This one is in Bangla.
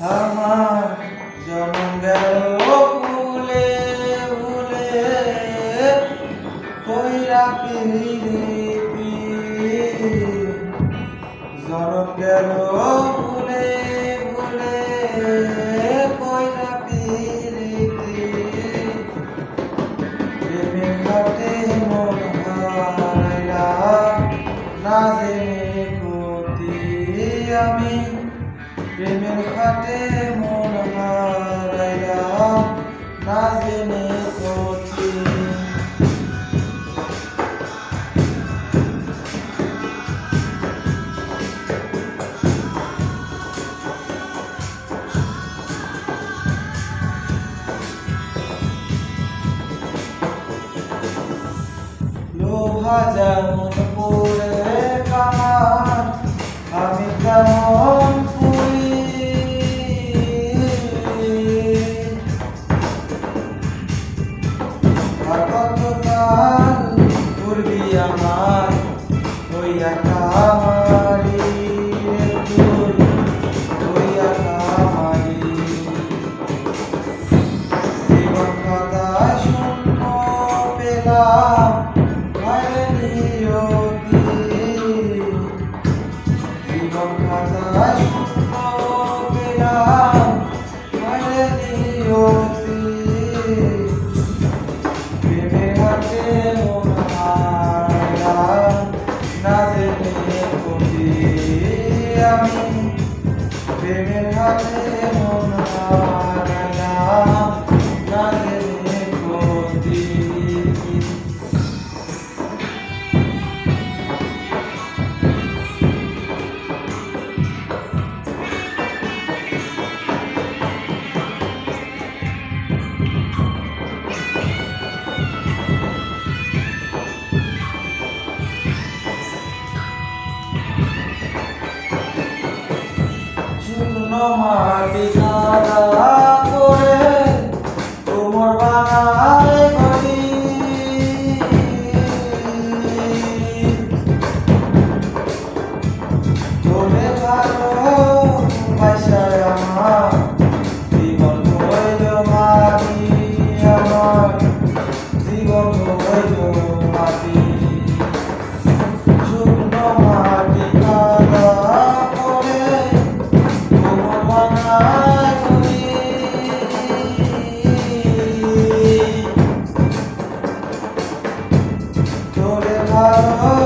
আমার জনম গেল ভুলে ভুলে কইরা পিরিতি জনম গেল ভুলে ভুলে কইরা পিরিতি প্রেমের ঘাটে মন হারাইলা আমি। প্রেমের ঘাটে মন হারাইলা না জেনে ক্ষতি লোভা পড়ে কামান আমি কেমন আর কতকাল করবি আমার হইয়া কামারি রে তুই হইয়া কামারি জীবন কথা শূন্য পেলাম জীবন কথা প্রেমের হাতে মন মাটি খাড়া করে তোমার বানায় Oh.